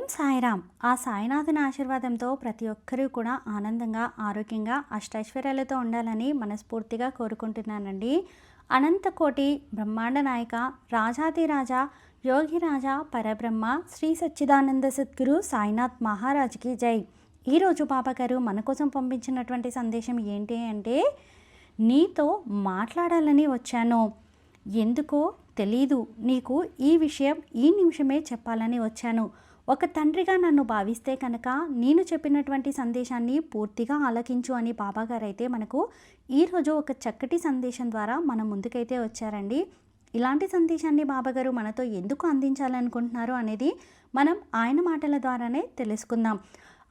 ఓం సాయిరామ్. ఆ సాయినాథుని ఆశీర్వాదంతో ప్రతి ఒక్కరూ కూడా ఆనందంగా ఆరోగ్యంగా అష్టైశ్వర్యాలతో ఉండాలని మనస్ఫూర్తిగా కోరుకుంటున్నానండి. అనంతకోటి బ్రహ్మాండ నాయక రాజాదిరాజా యోగిరాజా పరబ్రహ్మ శ్రీ సచ్చిదానంద సద్గురు సాయినాథ్ మహారాజ్కి జై. ఈరోజు బాబాగారు మన కోసం పంపించినటువంటి సందేశం ఏంటి అంటే నీతో మాట్లాడాలని వచ్చాను. ఎందుకో తెలీదు. నీకు ఈ విషయం ఈ నిమిషమే చెప్పాలని వచ్చాను. ఒక తండ్రిగా నన్ను భావిస్తే కనుక నేను చెప్పినటువంటి సందేశాన్ని పూర్తిగా ఆలకించు అని బాబాగారు అయితే మనకు ఈరోజు ఒక చక్కటి సందేశం ద్వారా మన ముందుకైతే వచ్చారండి. ఇలాంటి సందేశాన్ని బాబాగారు మనతో ఎందుకు అందించాలనుకుంటున్నారు అనేది మనం ఆయన మాటల ద్వారానే తెలుసుకుందాం.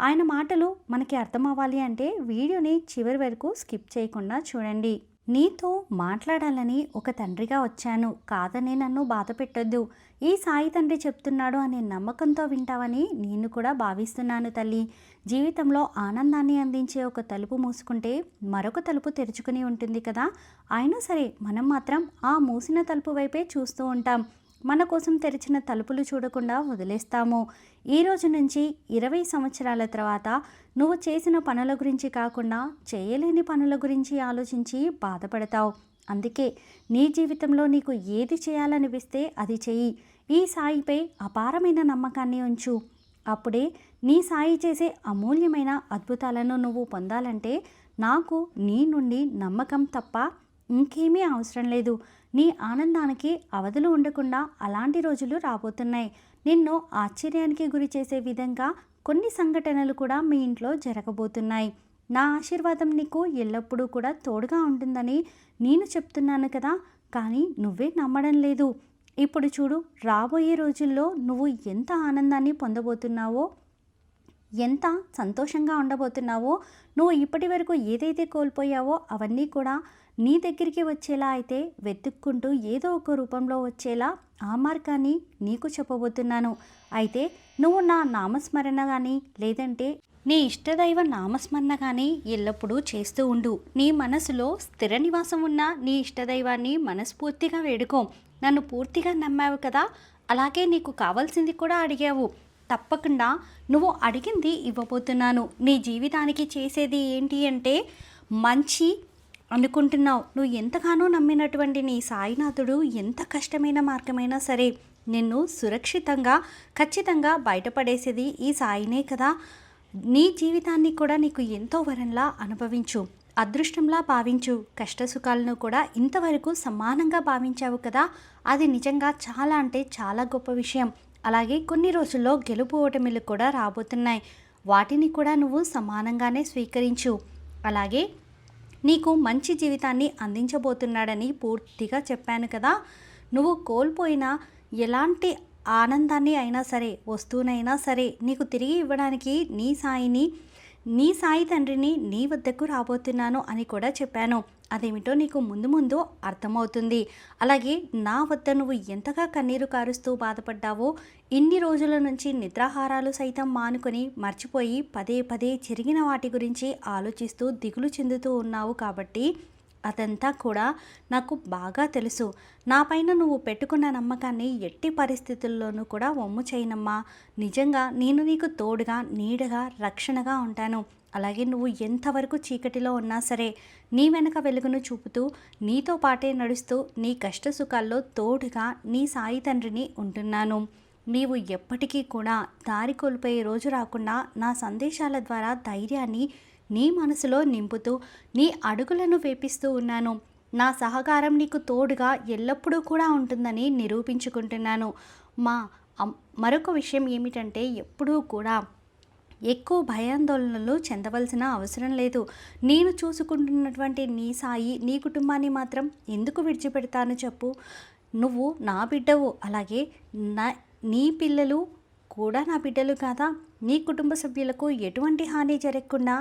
ఆయన మాటలు మనకి అర్థం అవ్వాలి అంటే వీడియోని చివరి వరకు స్కిప్ చేయకుండా చూడండి. నీతో మాట్లాడాలని ఒక తండ్రిగా వచ్చాను. కాదని నన్ను బాధ పెట్టొద్దు ఈ సాయి తండ్రి చెప్తున్నాడు అనే నమ్మకంతో వింటావని నేను కూడా భావిస్తున్నాను తల్లి. జీవితంలో ఆనందాన్ని అందించే ఒక తలుపు మూసుకుంటే మరొక తలుపు తెరుచుకుని ఉంటుంది కదా. అయినా సరే మనం మాత్రం ఆ మూసిన తలుపు వైపే చూస్తూ ఉంటాం. మన కోసం తెరిచిన తలుపులు చూడకుండా వదిలేస్తాము. ఈ రోజు నుంచి ఇరవై సంవత్సరాల తర్వాత నువ్వు చేసిన పనుల గురించి కాకుండా చేయలేని పనుల గురించి ఆలోచించి బాధపడతావు. అందుకే నీ జీవితంలో నీకు ఏది చేయాలనిపిస్తే అది చెయ్యి ఈ సాయిపై అపారమైన నమ్మకాన్ని ఉంచు. అప్పుడే నీ సాయి చేసే అమూల్యమైన అద్భుతాలను నువ్వు పొందాలంటే నాకు నీ నుండి నమ్మకం తప్ప ఇంకేమీ అవసరం లేదు. నీ ఆనందానికి అవధులు ఉండకుండా అలాంటి రోజులు రాబోతున్నాయి. నిన్ను ఆశ్చర్యానికి గురి చేసే విధంగా కొన్ని సంఘటనలు కూడా మీ ఇంట్లో జరగబోతున్నాయి. నా ఆశీర్వాదం నీకు ఎల్లప్పుడూ కూడా తోడుగా ఉంటుందని నేను చెప్తున్నాను కదా. కానీ నువ్వే నమ్మడం లేదు. ఇప్పుడు చూడు రాబోయే రోజుల్లో నువ్వు ఎంత ఆనందాన్ని పొందబోతున్నావో ఎంత సంతోషంగా ఉండబోతున్నావో నువ్వు ఇప్పటి వరకు ఏదైతే కోల్పోయావో అవన్నీ కూడా నీ దగ్గరికి వచ్చేలా అయితే వెతుక్కుంటూ ఏదో ఒక రూపంలో వచ్చేలా ఆ మార్గాన్ని నీకు చెప్పబోతున్నాను. అయితే నువ్వు నా నామస్మరణ కానీ లేదంటే నీ ఇష్టదైవ నామస్మరణ కానీ ఎల్లప్పుడూ చేస్తూ ఉండు. నీ మనసులో స్థిర నివాసం ఉన్న నీ ఇష్టదైవాన్ని మనస్ఫూర్తిగా వేడుకో. నన్ను పూర్తిగా నమ్మావు కదా అలాగే నీకు కావాల్సింది కూడా అడిగావు. తప్పకుండా నువ్వు అడిగింది ఇవ్వబోతున్నాను. నీ జీవితానికి చేసేది ఏంటి అంటే మంచి అనుకుంటున్నావు. నువ్వు ఎంతగానో నమ్మినటువంటి నీ సాయినాథుడు ఎంత కష్టమైన మార్గమైనా సరే నిన్ను సురక్షితంగా ఖచ్చితంగా బయటపడేసేది ఈ సాయినే కదా. నీ జీవితాన్ని కూడా నీకు ఎంతో వరంలా అనుభవించు. అదృష్టంలా భావించు. కష్టసుఖాలను కూడా ఇంతవరకు సమానంగా భావించావు కదా. అది నిజంగా చాలా అంటే చాలా గొప్ప విషయం. అలాగే కొన్ని రోజుల్లో గెలుపు ఓటమిలు కూడా రాబోతున్నాయి. వాటిని కూడా నువ్వు సమానంగానే స్వీకరించు. అలాగే నీకు మంచి జీవితాన్ని అందించబోతున్నాడని పూర్తిగా చెప్పాను కదా. నువ్వు కోల్పోయిన ఎలాంటి ఆనందాన్ని అయినా సరే వస్తువునైనా సరే నీకు తిరిగి ఇవ్వడానికి నీ సాయిని నీ సాయి తండ్రిని నీ వద్దకు రాబోతున్నాను అని కూడా చెప్పాను. అదేమిటో నీకు ముందు ముందు అర్థమవుతుంది. అలాగే నా వద్ద నువ్వు ఎంతగా కన్నీరు కారుస్తూ బాధపడ్డావో ఇన్ని రోజుల నుంచి నిద్రాహారాలు సైతం మానుకొని మర్చిపోయి పదే పదే జరిగిన వాటి గురించి ఆలోచిస్తూ దిగులు చెందుతూ ఉన్నావు కాబట్టి అదంతా కూడా నాకు బాగా తెలుసు. నా పైన నువ్వు పెట్టుకున్న నమ్మకాన్ని ఎట్టి పరిస్థితుల్లోనూ కూడా వమ్ము చేయనమ్మా. నిజంగా నేను నీకు తోడుగా నీడగా రక్షణగా ఉంటాను. అలాగే నువ్వు ఎంతవరకు చీకటిలో ఉన్నా సరే నీ వెనక వెలుగును చూపుతూ నీతో పాటే నడుస్తూ నీ కష్ట సుఖాల్లో తోడుగా నీ సాయి తండ్రిని ఉంటున్నాను. నీవు ఎప్పటికీ కూడా దారి కోల్పోయే రోజు రాకుండా నా సందేశాల ద్వారా ధైర్యాన్ని నీ మనసులో నింపుతూ నీ అడుగులను వేపిస్తూ ఉన్నాను. నా సహకారం నీకు తోడుగా ఎల్లప్పుడూ కూడా ఉంటుందని నిరూపించుకుంటున్నాను. మా మరొక విషయం ఏమిటంటే ఎప్పుడూ కూడా ఎక్కువ భయాందోళనలు చెందవలసిన అవసరం లేదు. నేను చూసుకుంటున్నటువంటి నీ సాయి నీ కుటుంబాన్ని మాత్రం ఎందుకు విడిచిపెడతాను చెప్పు. నువ్వు నా బిడ్డవు అలాగే నా నీ పిల్లలు కూడా నా బిడ్డలు కాదా? నీ కుటుంబ సభ్యులకు ఎటువంటి హాని జరగకుండా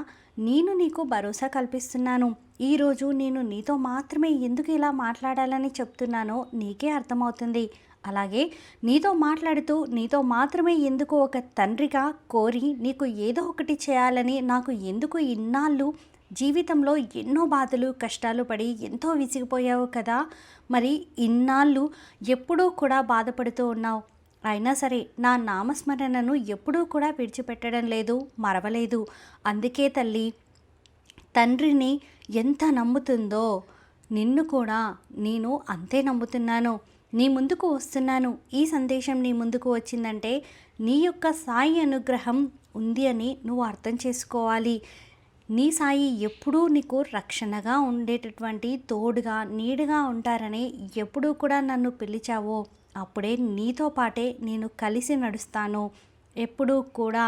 నేను నీకు భరోసా కల్పిస్తున్నాను. ఈరోజు నేను నీతో మాత్రమే ఎందుకు ఇలా మాట్లాడాలని చెప్తున్నానో నీకే అర్థమవుతుంది. అలాగే నీతో మాట్లాడుతూ నీతో మాత్రమే ఎందుకు ఒక తండ్రిగా కోరి నీకు ఏదో ఒకటి చేయాలని నాకు ఎందుకు ఇన్నాళ్ళు జీవితంలో ఎన్నో బాధలు కష్టాలు పడి ఎంతో విసిగిపోయావు కదా. మరి ఇన్నాళ్ళు ఎప్పుడూ కూడా బాధపడుతూ ఉన్నావు. అయినా సరే నా నామస్మరణను ఎప్పుడూ కూడా విడిచిపెట్టడం లేదు మరవలేదు. అందుకే తల్లి తండ్రిని ఎంత నమ్ముతుందో నిన్ను కూడా నేను అంతే నమ్ముతున్నాను. నీ ముందుకు వస్తున్నాను. ఈ సందేశం నీ ముందుకు వచ్చిందంటే నీ యొక్క సాయి అనుగ్రహం ఉంది అని నువ్వు అర్థం చేసుకోవాలి. నీ సాయి ఎప్పుడూ నీకు రక్షణగా ఉండేటటువంటి తోడుగా నీడుగా ఉంటారని ఎప్పుడూ కూడా నన్ను పిలిచావో. అప్పుడే నీతో పాటే నేను కలిసి నడుస్తాను. ఎప్పుడూ కూడా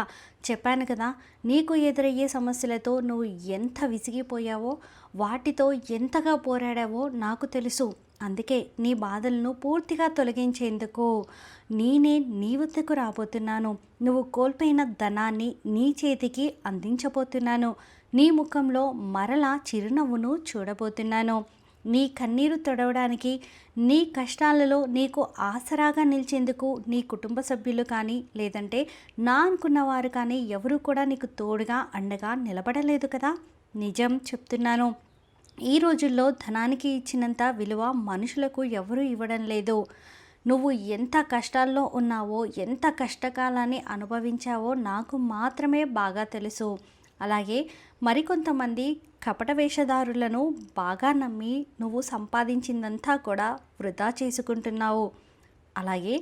చెప్పాను కదా నీకు ఎదురయ్యే సమస్యలతో నువ్వు ఎంత విసిగిపోయావో వాటితో ఎంతగా పోరాడావో నాకు తెలుసు. అందుకే నీ బాధలను పూర్తిగా తొలగించేందుకు నేనే నీ వద్దకు రాబోతున్నాను. నువ్వు కోల్పోయిన ధనాన్ని నీ చేతికి అందించబోతున్నాను. నీ ముఖంలో మరలా చిరునవ్వును చూడబోతున్నాను. నీ కన్నీరు తొడవడానికి నీ కష్టాలలో నీకు ఆసరాగా నిలిచేందుకు నీ కుటుంబ సభ్యులు కానీ లేదంటే నా అనుకున్నవారు కానీ ఎవరు కూడా నీకు తోడుగా అండగా నిలబడలేదు కదా? నిజం చెప్తున్నాను. ఈ రోజుల్లో ధనానికి ఇచ్చినంత విలువ మనుషులకు ఎవరు ఇవ్వడం లేదు. నువ్వు ఎంత కష్టాల్లో ఉన్నావో ఎంత కష్టకాలాన్ని అనుభవించావో నాకు మాత్రమే బాగా తెలుసు. అలాగే మరికొంతమంది కపట వేషధారులను బాగా నమ్మి నువ్వు సంపాదించిందంతా కూడా వృధా చేసుకుంటున్నావు. అలాగే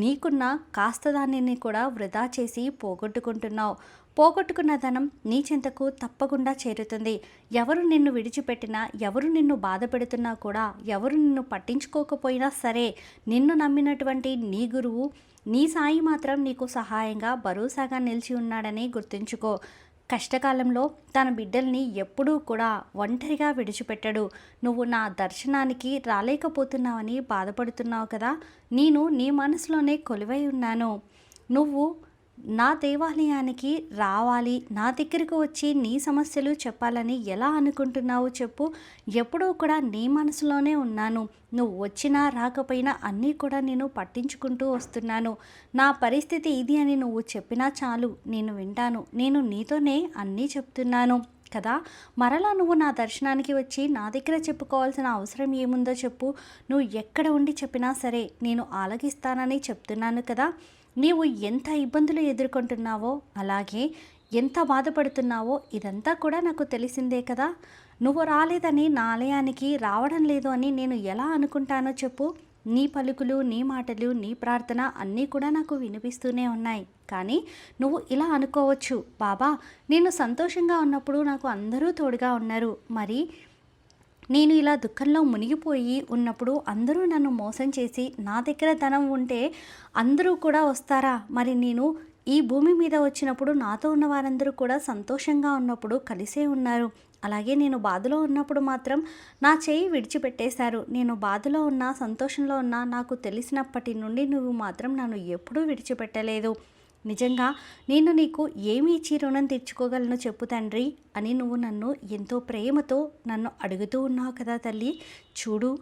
నీకున్న కాస్త దానిని కూడా వృధా చేసి పోగొట్టుకుంటున్నావు. పోగొట్టుకున్న ధనం నీ చింతకు తప్పకుండా చేరుతుంది. ఎవరు నిన్ను విడిచిపెట్టినా ఎవరు నిన్ను బాధ పెడుతున్నా కూడా ఎవరు నిన్ను పట్టించుకోకపోయినా సరే నిన్ను నమ్మినటువంటి నీ గురువు నీ సాయి మాత్రం నీకు సహాయంగా భరోసాగా నిలిచి ఉన్నాడని గుర్తుంచుకో. కష్టకాలంలో తన బిడ్డల్ని ఎప్పుడూ కూడా ఒంటరిగా విడిచిపెట్టడు. నువ్వు నా దర్శనానికి రాలేకపోతున్నావని బాధపడుతున్నావు కదా? నేను నీ మనసులోనే కొలువై ఉన్నాను. నువ్వు నా దేవాలయానికి రావాలి నా దగ్గరకు వచ్చి నీ సమస్యలు చెప్పాలని ఎలా అనుకుంటున్నావు చెప్పు. ఎప్పుడూ కూడా నీ మనసులోనే ఉన్నాను. నువ్వు వచ్చినా రాకపోయినా అన్నీ కూడా నేను పట్టించుకుంటూ వస్తున్నాను. నా పరిస్థితి ఇది అని నువ్వు చెప్పినా చాలు నేను వింటాను. నేను నీతోనే అన్నీ చెప్తున్నాను కదా. మరలా నువ్వు నా దర్శనానికి వచ్చి నా దగ్గర చెప్పుకోవాల్సిన అవసరం ఏముందో చెప్పు. నువ్వు ఎక్కడ ఉండి చెప్పినా సరే నేను ఆలగిస్తానని చెప్తున్నాను కదా. నీవు ఎంత ఇబ్బందులు ఎదుర్కొంటున్నావో అలాగే ఎంత బాధపడుతున్నావో ఇదంతా కూడా నాకు తెలిసిందే కదా. నువ్వు రాలేదని నా ఆలయానికి రావడం లేదు అని నేను ఎలా అనుకుంటానో చెప్పు. నీ పలుకులు నీ మాటలు నీ ప్రార్థన అన్నీ కూడా నాకు వినిపిస్తూనే ఉన్నాయి. కానీ నువ్వు ఇలా అనుకోవచ్చు. బాబా నేను సంతోషంగా ఉన్నప్పుడు నాకు అందరూ తోడుగా ఉన్నారు. మరి నేను ఇలా దుఃఖంలో మునిగిపోయి ఉన్నప్పుడు అందరూ నన్ను మోసం చేసి నా దగ్గర ధనం ఉంటే అందరూ కూడా వస్తారా? మరి నేను ఈ భూమి మీద వచ్చినప్పుడు నాతో ఉన్న వారందరూ కూడా సంతోషంగా ఉన్నప్పుడు కలిసే ఉన్నారు. అలాగే నేను బాధలో ఉన్నప్పుడు మాత్రం నా చేయి విడిచిపెట్టేశారు. నేను బాధలో ఉన్నా సంతోషంలో ఉన్నా నాకు తెలిసినప్పటి నుండి నువ్వు మాత్రం నన్ను ఎప్పుడూ విడిచిపెట్టలేదు. నిజంగా నేను నీకు ఏమి ఇచ్చి రుణం తెచ్చుకోగలను చెప్పు తండ్రి అని నువ్వు నన్ను ఎంతో ప్రేమతో నన్ను అడుగుతూ ఉన్నావు కదా తల్లి. చూడు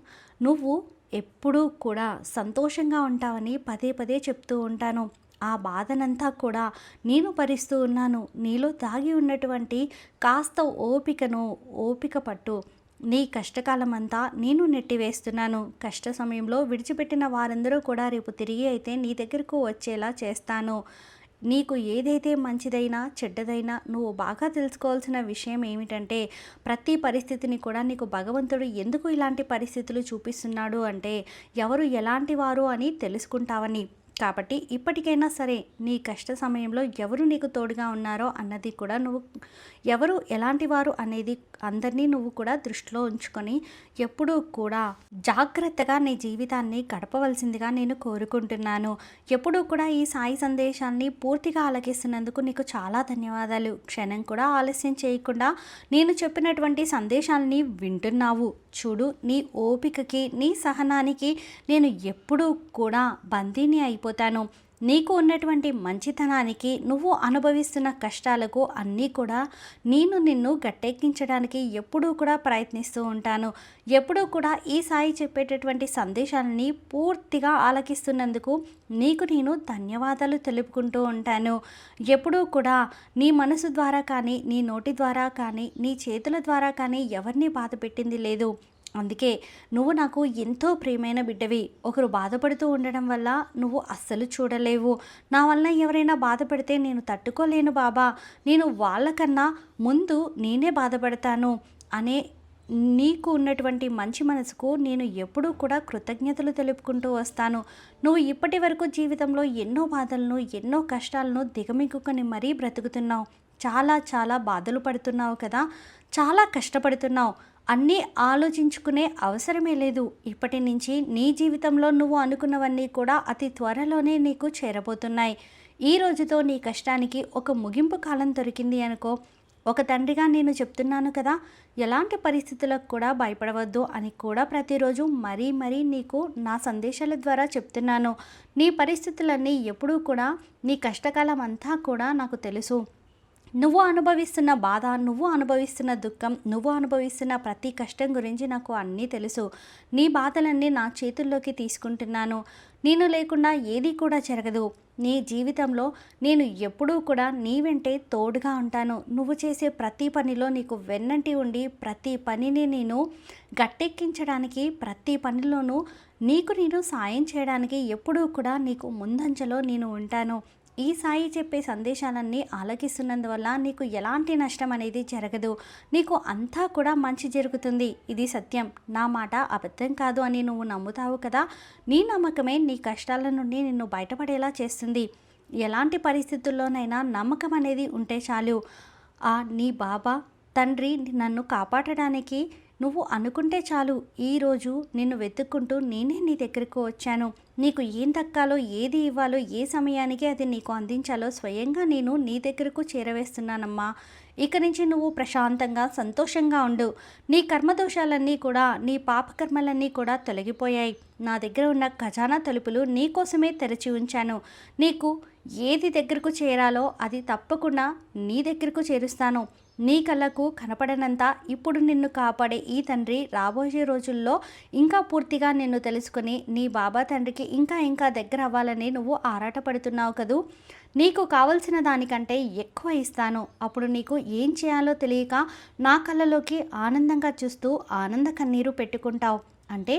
నువ్వు ఎప్పుడూ కూడా సంతోషంగా ఉంటావని పదే పదే చెప్తూ ఉంటాను. ఆ బాధనంతా కూడా నేను భరిస్తూ ఉన్నాను. నీలో దాగి ఉన్నటువంటి కాస్త ఓపికను ఓపిక పట్టు. నీ కష్టకాలం అంతా నేను నెట్టివేస్తున్నాను. కష్ట సమయంలో విడిచిపెట్టిన వారందరూ కూడా రేపు తిరిగి అయితే నీ దగ్గరకు వచ్చేలా చేస్తాను. నీకు ఏదైతే మంచిదైనా చెడ్డదైనా నువ్వు బాగా తెలుసుకోవాల్సిన విషయం ఏమిటంటే ప్రతి పరిస్థితిని కూడా నీకు భగవంతుడు ఎందుకు ఇలాంటి పరిస్థితులు చూపిస్తున్నాడు అంటే ఎవరు ఎలాంటి వారు అని తెలుసుకుంటావని. కాబట్టి ఇప్పటికైనా సరే నీ కష్ట సమయంలో ఎవరు నీకు తోడుగా ఉన్నారో అన్నది కూడా నువ్వు ఎవరు ఎలాంటి వారు అనేది అందరినీ నువ్వు కూడా దృష్టిలో ఉంచుకొని ఎప్పుడూ కూడా జాగ్రత్తగా నీ జీవితాన్ని గడపవలసిందిగా నేను కోరుకుంటున్నాను. ఎప్పుడూ కూడా ఈ సాయి సందేశాన్ని పూర్తిగా ఆలకిస్తున్నందుకు నీకు చాలా ధన్యవాదాలు. క్షణం కూడా ఆలస్యం చేయకుండా నేను చెప్పినటువంటి సందేశాలని వింటున్నావు. చూడు నీ ఓపికకి నీ సహనానికి నేను ఎప్పుడూ కూడా బందీని అయిపోతాను నీకు ఉన్నటువంటి మంచితనానికి నువ్వు అనుభవిస్తున్న కష్టాలకు అన్నీ కూడా నేను నిన్ను గట్టెక్కించడానికి ఎప్పుడూ కూడా ప్రయత్నిస్తూ ఉంటాను. ఎప్పుడూ కూడా ఈ సాయి చెప్పేటటువంటి సందేశాలని పూర్తిగా ఆలకిస్తున్నందుకు నీకు నేను ధన్యవాదాలు తెలుపుకుంటూ ఉంటాను. ఎప్పుడూ కూడా నీ మనసు ద్వారా కానీ నీ నోటి ద్వారా కానీ నీ చేతుల ద్వారా కానీ ఎవరిని బాధ పెట్టింది లేదు. అందుకే నువ్వు నాకు ఎంతో ప్రియమైన బిడ్డవి. ఒకరు బాధపడుతూ ఉండడం వల్ల నువ్వు అస్సలు చూడలేవు. నా వల్ల ఎవరైనా బాధపడితే నేను తట్టుకోలేను బాబా. నేను వాళ్ళకన్నా ముందు నేనే బాధపడతాను అనే నీకు ఉన్నటువంటి మంచి మనసుకు నేను ఎప్పుడూ కూడా కృతజ్ఞతలు తెలుపుకుంటూ వస్తాను. నువ్వు ఇప్పటి వరకు జీవితంలో ఎన్నో బాధలను ఎన్నో కష్టాలను దిగమిగుకొని మరీ బ్రతుకుతున్నావు. చాలా చాలా బాధలు పడుతున్నావు కదా. చాలా కష్టపడుతున్నావు. అన్నీ ఆలోచించుకునే అవసరమే లేదు. ఇప్పటి నుంచి నీ జీవితంలో నువ్వు అనుకున్నవన్నీ కూడా అతి త్వరలోనే నీకు చేరబోతున్నాయి. ఈ రోజుతో నీ కష్టానికి ఒక ముగింపు కాలం దొరికింది అనుకో. ఒక తండ్రిగా నేను చెప్తున్నాను కదా ఎలాంటి పరిస్థితులకు కూడా భయపడవద్దు అని కూడా ప్రతిరోజు మరీ మరీ నీకు నా సందేశాల ద్వారా చెప్తున్నాను. నీ పరిస్థితులన్నీ ఎప్పుడూ కూడా నీ కష్టకాలం అంతా కూడా నాకు తెలుసు. నువ్వు అనుభవిస్తున్న బాధ నువ్వు అనుభవిస్తున్న దుఃఖం నువ్వు అనుభవిస్తున్న ప్రతి కష్టం గురించి నాకు అన్నీ తెలుసు. నీ బాధలన్నీ నా చేతుల్లోకి తీసుకుంటున్నాను. నేను లేకుండా ఏది కూడా జరగదు. నీ జీవితంలో నేను ఎప్పుడూ కూడా నీ వెంటే తోడుగా ఉంటాను. నువ్వు చేసే ప్రతి పనిలో నీకు వెన్నంటి ఉండి ప్రతి పనిని నేను గట్టెక్కించడానికి ప్రతి పనిలోనూ నీకు నేను సాయం చేయడానికి ఎప్పుడూ కూడా నీకు ముందంజలో నేను ఉంటాను. ఈ సాయి చెప్పే సందేశాలన్నీ ఆలకిస్తున్నందువల్ల నీకు ఎలాంటి నష్టం అనేది జరగదు. నీకు అంతా కూడా మంచి జరుగుతుంది. ఇది సత్యం. నా మాట అబద్ధం కాదు అని నువ్వు నమ్ముతావు కదా? నీ నమ్మకమే నీ కష్టాల నుండి నిన్ను బయటపడేలా చేస్తుంది. ఎలాంటి పరిస్థితుల్లోనైనా నమ్మకం అనేది ఉంటే చాలు. ఆ నీ బాబా తండ్రి నన్ను కాపాడడానికి నువ్వు అనుకుంటే చాలు ఈరోజు నిన్ను వెతుక్కుంటూ నేనే నీ దగ్గరకు వచ్చాను. నీకు ఏం దక్కాలో ఏది ఇవ్వాలో ఏ సమయానికి అది నీకు అందించాలో స్వయంగా నేను నీ దగ్గరకు చేరవేస్తున్నానమ్మా. ఇక నుంచి నువ్వు ప్రశాంతంగా సంతోషంగా ఉండు. నీ కర్మదోషాలన్నీ కూడా నీ పాపకర్మలన్నీ కూడా తొలగిపోయాయి. నా దగ్గర ఉన్న ఖజానా తలుపులు నీకోసమే తెరచి ఉంచాను. నీకు ఏది దగ్గరకు చేరాలో అది తప్పకుండా నీ దగ్గరకు చేరుస్తాను. నీ కళ్ళకు కనపడనంత ఇప్పుడు నిన్ను కాపాడే ఈ తండ్రి రాబోయే రోజుల్లో ఇంకా పూర్తిగా నిన్ను తెలుసుకుని నీ బాబా తండ్రికి ఇంకా ఇంకా దగ్గర అవ్వాలని నువ్వు ఆరాటపడుతున్నావు కదూ? నీకు కావలసిన దానికంటే ఎక్కువ ఇస్తాను. అప్పుడు నీకు ఏం చేయాలో తెలియక నా కళ్ళలోకి ఆనందంగా చూస్తూ ఆనంద కన్నీరు పెట్టుకుంటావు. అంటే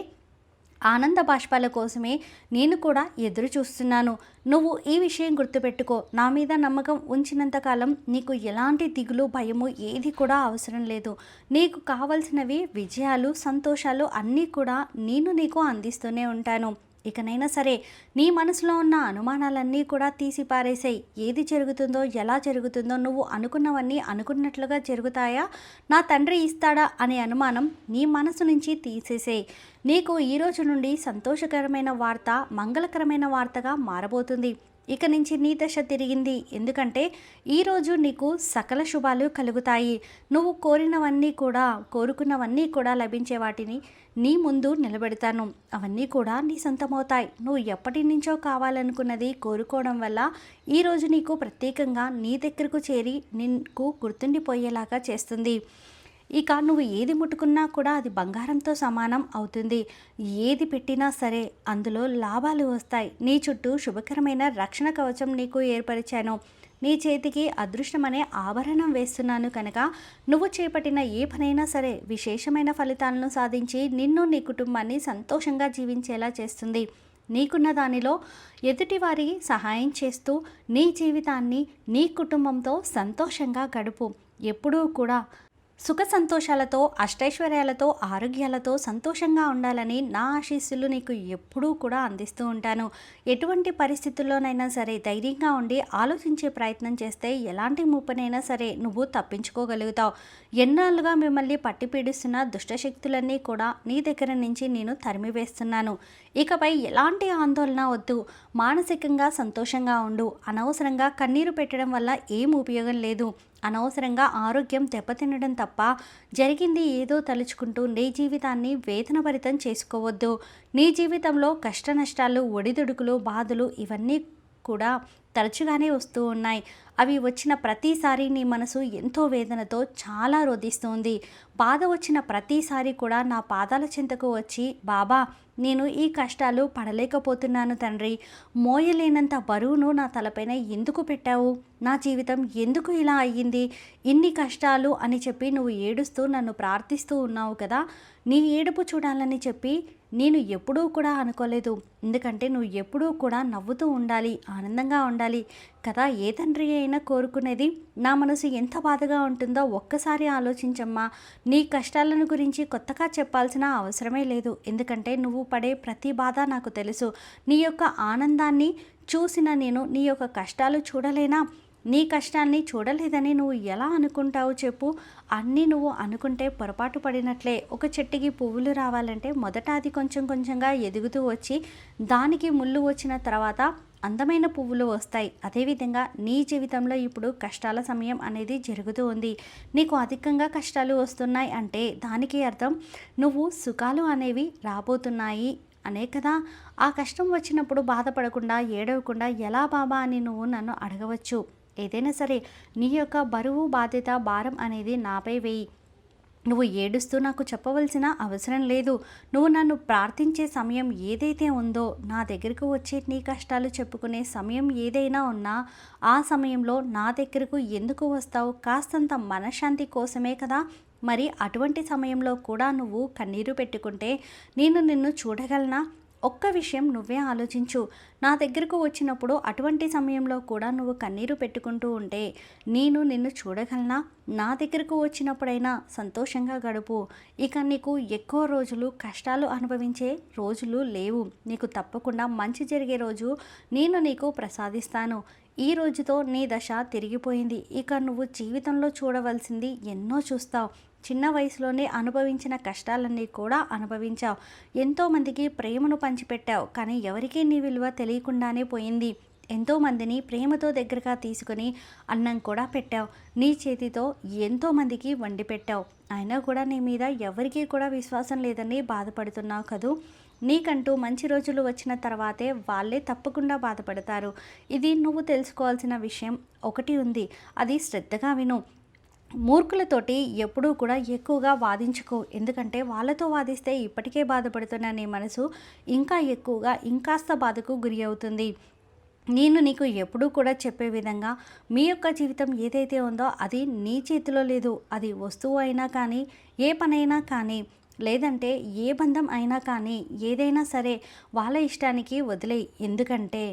ఆనంద బాష్పాల కోసమే నేను కూడా ఎదురు చూస్తున్నాను. నువ్వు ఈ విషయం గుర్తుపెట్టుకో. నా మీద నమ్మకం ఉంచినంతకాలం నీకు ఎలాంటి దిగులు భయము ఏది కూడా అవసరం లేదు. నీకు కావలసినవి విజయాలు సంతోషాలు అన్నీ కూడా నేను నీకు అందిస్తూనే ఉంటాను. ఇకనైనా సరే నీ మనసులో ఉన్న అనుమానాలన్నీ కూడా తీసి పారేసాయి. ఏది జరుగుతుందో ఎలా జరుగుతుందో నువ్వు అనుకున్నవన్నీ అనుకున్నట్లుగా జరుగుతాయా? నా తండ్రి ఇస్తాడా? అనే అనుమానం నీ మనసు నుంచి తీసేసేయి. నీకు ఈ రోజు నుండి సంతోషకరమైన వార్త మంగళకరమైన వార్తగా మారబోతుంది. ఇక నుంచి నీ దశ తిరిగింది. ఎందుకంటే ఈరోజు నీకు సకల శుభాలు కలుగుతాయి. నువ్వు కోరినవన్నీ కూడా కోరుకున్నవన్నీ కూడా లభించే వాటిని నీ ముందు నిలబెడతాను. అవన్నీ కూడా నీ సొంతమవుతాయి. నువ్వు ఎప్పటి నుంచో కావాలనుకున్నది కోరుకోవడం వల్ల ఈరోజు నీకు ప్రత్యేకంగా నీ దగ్గరకు చేరి నీకు గుర్తుండిపోయేలాగా చేస్తుంది. ఇక నువ్వు ఏది ముట్టుకున్నా కూడా అది బంగారంతో సమానం అవుతుంది. ఏది పెట్టినా సరే అందులో లాభాలు వస్తాయి. నీ చుట్టూ శుభకరమైన రక్షణ కవచం నీకు ఏర్పరిచాను. నీ చేతికి అదృష్టం అనే ఆభరణం వేస్తున్నాను కనుక నువ్వు చేపట్టిన ఏ పనైనా సరే విశేషమైన ఫలితాలను సాధించి నిన్ను నీ కుటుంబాన్ని సంతోషంగా జీవించేలా చేస్తుంది. నీకున్న దానిలో ఎదుటివారి సహాయం చేస్తూ నీ జీవితాన్ని నీ కుటుంబంతో సంతోషంగా గడుపు. ఎప్పుడూ కూడా సుఖ సంతోషాలతో అష్టైశ్వర్యాలతో ఆరోగ్యాలతో సంతోషంగా ఉండాలని నా ఆశీస్సులు నీకు ఎప్పుడూ కూడా అందిస్తూ ఉంటాను. ఎటువంటి పరిస్థితుల్లోనైనా సరే ధైర్యంగా ఉండి ఆలోచించే ప్రయత్నం చేస్తే ఎలాంటి ముప్పనైనా సరే నువ్వు తప్పించుకోగలుగుతావు. ఎన్నాళ్ళుగా మిమ్మల్ని పట్టి పీడిస్తున్న దుష్టశక్తులన్నీ కూడా నీ దగ్గర నుంచి నేను తరిమివేస్తున్నాను. ఇకపై ఎలాంటి ఆందోళన వద్దు. మానసికంగా సంతోషంగా ఉండు. అనవసరంగా కన్నీరు పెట్టడం వల్ల ఏం ఉపయోగం లేదు. అనవసరంగా ఆరోగ్యం దెబ్బతినడం తప్ప జరిగింది ఏదో తలుచుకుంటూ నీ జీవితాన్ని వేదనభరితం చేసుకోవద్దు. నీ జీవితంలో కష్ట నష్టాలు ఒడిదుడుకులు బాధలు ఇవన్నీ కూడా తరచుగానే వస్తూ ఉన్నాయి. అవి వచ్చిన ప్రతిసారి నీ మనసు ఎంతో వేదనతో చాలా రోధిస్తోంది. బాధ వచ్చిన ప్రతిసారి కూడా నా పాదాల చింతకు వచ్చి బాబా నేను ఈ కష్టాలు పడలేకపోతున్నాను తండ్రి. మోయలేనంత బరువును నా తలపైన ఎందుకు పెట్టావు? నా జీవితం ఎందుకు ఇలా అయ్యింది? ఇన్ని కష్టాలు అని చెప్పి నువ్వు ఏడుస్తూ నన్ను ప్రార్థిస్తూ ఉన్నావు కదా. నీ ఏడుపు చూడాలని చెప్పి నేను ఎప్పుడూ కూడా అనుకోలేదు. ఎందుకంటే నువ్వు ఎప్పుడూ కూడా నవ్వుతూ ఉండాలి ఆనందంగా ఉండాలి. కదా ఏ తండ్రి అయినా కోరుకునేది? నా మనసు ఎంత బాధగా ఉంటుందో ఒక్కసారి ఆలోచించమ్మా. నీ కష్టాలను గురించి కొత్తగా చెప్పాల్సిన అవసరమే లేదు. ఎందుకంటే నువ్వు పడే ప్రతి బాధ నాకు తెలుసు. నీ యొక్క ఆనందాన్ని చూసిన నేను నీ యొక్క కష్టాలు చూడలేనా? నీ కష్టాన్ని చూడలేదని నువ్వు ఎలా అనుకుంటావు చెప్పు. అన్నీ నువ్వు అనుకుంటే పొరపాటు పడినట్లే. ఒక చెట్టుకి పువ్వులు రావాలంటే మొదట అది కొంచెం కొంచెంగా ఎదుగుతూ వచ్చి దానికి ముళ్ళు వచ్చిన తర్వాత అందమైన పువ్వులు వస్తాయి. అదేవిధంగా నీ జీవితంలో ఇప్పుడు కష్టాల సమయం అనేది జరుగుతూ ఉంది. నీకు అధికంగా కష్టాలు వస్తున్నాయి అంటే దానికి అర్థం నువ్వు సుఖాలు అనేవి రాబోతున్నాయి అనే కదా. ఆ కష్టం వచ్చినప్పుడు బాధపడకుండా ఏడవకుండా ఎలా బాబా అని నువ్వు నన్ను అడగవచ్చు. ఏదైనా సరే నీ యొక్క బరువు బాధ్యత భారం అనేది నాపై వేయి. నువ్వు ఏడుస్తూ నాకు చెప్పవలసిన అవసరం లేదు. నువ్వు నన్ను ప్రార్థించే సమయం ఏదైతే ఉందో నా దగ్గరకు వచ్చే నీ కష్టాలు చెప్పుకునే సమయం ఏదైనా ఉన్నా ఆ సమయంలో నా దగ్గరకు ఎందుకు వస్తావు? కాస్తంత మనశ్శాంతి కోసమే కదా? మరి అటువంటి సమయంలో కూడా నువ్వు కన్నీరు పెట్టుకుంటే నేను నిన్ను చూడగలనా? ఒక్క విషయం నువ్వే ఆలోచించు. నా దగ్గరకు వచ్చినప్పుడు అటువంటి సమయంలో కూడా నువ్వు కన్నీరు పెట్టుకుంటూ ఉంటే నేను నిన్ను చూడగలనా? నా దగ్గరకు వచ్చినప్పుడైనా సంతోషంగా గడుపు. ఇక నీకు ఎక్కువ రోజులు కష్టాలు అనుభవించే రోజులు లేవు. నీకు తప్పకుండా మంచి జరిగే రోజు నేను నీకు ప్రసాదిస్తాను. ఈ రోజుతో నీ దశ తిరిగిపోయింది. ఇక నువ్వు జీవితంలో చూడవలసింది ఎన్నో చూస్తావు. చిన్న వయసులోనే అనుభవించిన కష్టాలన్నీ కూడా అనుభవించావు. ఎంతోమందికి ప్రేమను పంచిపెట్టావు. కానీ ఎవరికీ నీ విలువ తెలియకుండానే పోయింది. ఎంతోమందిని ప్రేమతో దగ్గరగా తీసుకుని అన్నం కూడా పెట్టావు. నీ చేతితో ఎంతోమందికి వండి పెట్టావు. అయినా కూడా నీ మీద ఎవరికీ కూడా విశ్వాసం లేదని బాధపడుతున్నావు కదూ? నీకంటూ మంచి రోజులు వచ్చిన తర్వాతే వాళ్ళే తప్పకుండా బాధపడతారు. ఇది నువ్వు తెలుసుకోవాల్సిన విషయం. ఒకటి ఉంది. అది శ్రద్ధగా విను. మూర్ఖులతోటి ఎప్పుడూ కూడా ఎక్కువగా వాదించుకో. ఎందుకంటే వాళ్ళతో వాదిస్తే ఇప్పటికే బాధపడుతున్న నీ మనసు ఇంకా ఎక్కువగా ఇంకాస్త బాధకు గురి అవుతుంది. నేను నీకు ఎప్పుడూ కూడా చెప్పే విధంగా మీ యొక్క జీవితం ఏదైతే ఉందో అది నీ చేతిలో లేదు. అది వస్తువు అయినా కానీ ఏ పనైనా కానీ లేదంటే ఏ బంధం అయినా కానీ ఏదైనా సరే వాళ్ళ ఇష్టానికి వదిలే ఎందుకంటే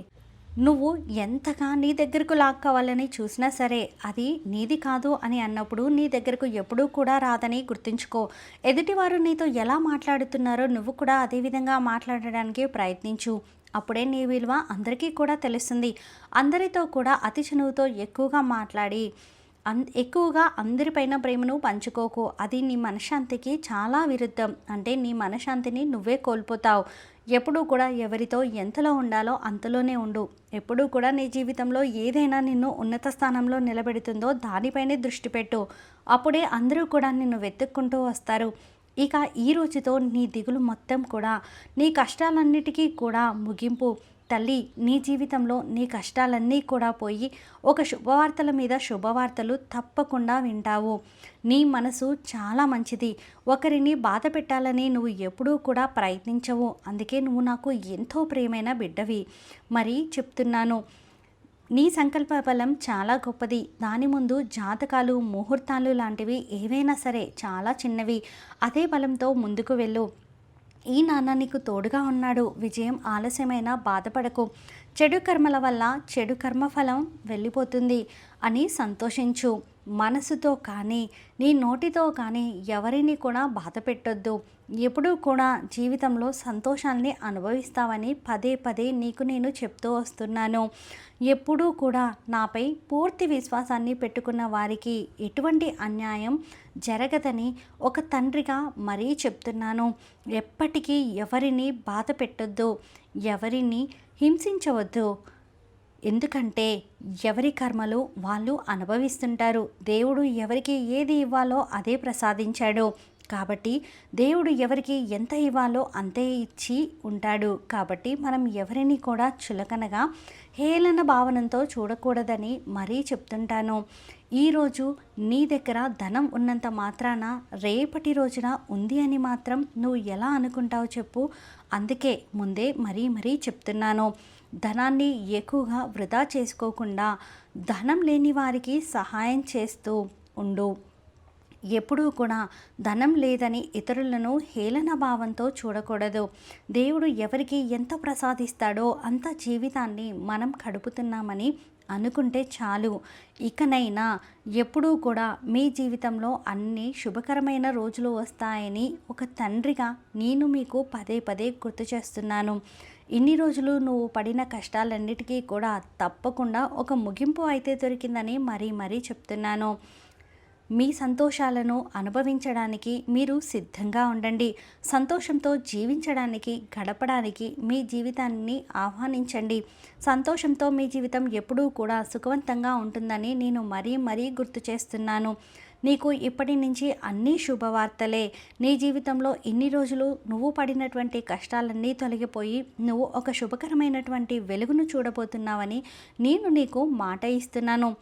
నువ్వు ఎంతగా నీ దగ్గరకు లాక్కోవాలని చూసినా సరే అది నీది కాదు అని అన్నప్పుడు నీ దగ్గరకు ఎప్పుడూ కూడా రాదని గుర్తుంచుకో. ఎదుటివారు నీతో ఎలా మాట్లాడుతున్నారో నువ్వు కూడా అదే విధంగా మాట్లాడడానికి ప్రయత్నించు. అప్పుడే నీ విలువ అందరికీ కూడా తెలుస్తుంది. అందరితో కూడా అతి చనువుతో ఎక్కువగా మాట్లాడి అన్ ఎక్కువగా అందరిపైన ప్రేమను పంచుకోకు. అది నీ మనశ్శాంతికి చాలా విరుద్ధం. అంటే నీ మనశ్శాంతిని నువ్వే కోల్పోతావు. ఎప్పుడూ కూడా ఎవరితో ఎంతలో ఉండాలో అంతలోనే ఉండు. ఎప్పుడూ కూడా నీ జీవితంలో ఏదైనా నిన్ను ఉన్నత స్థానంలో నిలబెడుతుందో దానిపైనే దృష్టి పెట్టు. అప్పుడే అందరూ కూడా నిన్ను వెతుక్కుంటూ వస్తారు. ఇక ఈ రోజుతో నీ దిగులు మొత్తం కూడా నీ కష్టాలన్నిటికీ కూడా ముగింపు. తల్లి నీ జీవితంలో నీ కష్టాలన్నీ కూడా పోయి ఒక శుభవార్తల మీద శుభవార్తలు తప్పకుండా వింటావు. నీ మనసు చాలా మంచిది. ఒకరిని బాధ పెట్టాలని నువ్వు ఎప్పుడూ కూడా ప్రయత్నించవు. అందుకే నువ్వు నాకు ఎంతో ప్రేమైన బిడ్డవి. మరి చెప్తున్నాను నీ సంకల్ప బలం చాలా గొప్పది. దాని ముందు జాతకాలు ముహూర్తాలు లాంటివి ఏవైనా సరే చాలా చిన్నవి. అదే బలంతో ముందుకు వెళ్ళు. ఈ నాన్న నీకు తోడుగా ఉన్నాడు. విజయం ఆలస్యమైన బాధపడకు. చెడు కర్మల వల్ల చెడు కర్మఫలం వెళ్ళిపోతుంది అని సంతోషించు. మనసుతో కానీ నీ నోటితో కానీ ఎవరిని కూడా బాధ పెట్టొద్దు. ఎప్పుడూ కూడా జీవితంలో సంతోషాన్ని అనుభవిస్తావని పదే పదే నీకు నేను చెప్తూ వస్తున్నాను. ఎప్పుడూ కూడా నాపై పూర్తి విశ్వాసాన్ని పెట్టుకున్న వారికి ఎటువంటి అన్యాయం జరగదని ఒక తండ్రిగా మరీ చెప్తున్నాను. ఎప్పటికీ ఎవరిని బాధ పెట్టొద్దు ఎవరిని హింసించవద్దు. ఎందుకంటే ఎవరి కర్మలు వాళ్ళు అనుభవిస్తుంటారు. దేవుడు ఎవరికి ఏది ఇవ్వాలో అదే ప్రసాదించాడు. కాబట్టి దేవుడు ఎవరికి ఎంత ఇవ్వాలో అంతే ఇచ్చి ఉంటాడు. కాబట్టి మనం ఎవరిని కూడా చులకనగా హేళన భావనంతో చూడకూడదని మరీ చెప్తుంటాను. ఈరోజు నీ దగ్గర ధనం ఉన్నంత మాత్రాన రేపటి రోజున ఉంది అని మాత్రం నువ్వు ఎలా అనుకుంటావు చెప్పు. అందుకే ముందే మరీ మరీ చెప్తున్నాను. ధనాన్ని ఎక్కువగా వృధా చేసుకోకుండా ధనం లేని వారికి సహాయం చేస్తూ ఉండు. ఎప్పుడూ కూడా ధనం లేదని ఇతరులను హేళన భావంతో చూడకూడదు. దేవుడు ఎవరికి ఎంత ప్రసాదిస్తాడో అంత జీవితాన్ని మనం గడుపుతున్నామని అనుకుంటే చాలు. ఇకనైనా ఎప్పుడూ కూడా మీ జీవితంలో అన్ని శుభకరమైన రోజులు వస్తాయని ఒక తండ్రిగా నేను మీకు పదే పదే గుర్తు చేస్తున్నాను. ఇన్ని రోజులు నువ్వు పడిన కష్టాలన్నిటికీ కూడా తప్పకుండా ఒక ముగింపు అయితే దొరికిందని మరీ మరీ చెప్తున్నాను. మీ సంతోషాలను అనుభవించడానికి మీరు సిద్ధంగా ఉండండి. సంతోషంతో జీవించడానికి గడపడానికి మీ జీవితాన్ని ఆహ్వానించండి. సంతోషంతో మీ జీవితం ఎప్పుడూ కూడా సుఖవంతంగా ఉంటుందని నేను మరీ మరీ గుర్తు చేస్తున్నాను. నీకు ఇప్పటి నుంచి అన్నీ శుభవార్తలే. నీ జీవితంలో ఇన్ని రోజులు నువ్వు పడినటువంటి కష్టాలన్నీ తొలగిపోయి నువ్వు ఒక శుభకరమైనటువంటి వెలుగును చూడబోతున్నావని నేను నీకు మాట ఇస్తున్నాను.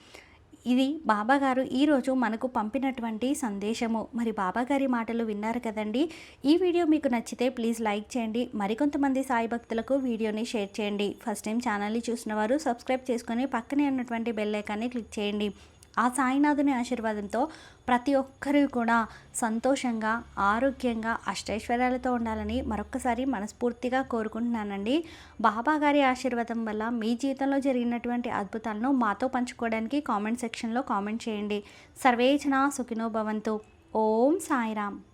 ఇది బాబాగారు ఈరోజు మనకు పంపినటువంటి సందేశము. మరి బాబాగారి మాటలు విన్నారు కదండి. ఈ వీడియో మీకు నచ్చితే ప్లీజ్ లైక్ చేయండి. మరికొంతమంది సాయి భక్తులకు వీడియోని షేర్ చేయండి. ఫస్ట్ టైం ఛానల్ని చూసిన వారు సబ్స్క్రైబ్ చేసుకొని పక్కనే ఉన్నటువంటి బెల్ ఐకాన్ని క్లిక్ చేయండి. ఆ సాయినాథుని ఆశీర్వాదంతో ప్రతి ఒక్కరూ కూడా సంతోషంగా ఆరోగ్యంగా అష్టైశ్వర్యాలతో ఉండాలని మరొక్కసారి మనస్ఫూర్తిగా కోరుకుంటున్నానండి. బాబా గారి ఆశీర్వాదం వల్ల మీ జీవితంలో జరిగినటువంటి అద్భుతాలను మాతో పంచుకోవడానికి కామెంట్ సెక్షన్లో కామెంట్ చేయండి. సర్వేచన సుఖినో భవంతు. ఓం సాయిరామ్.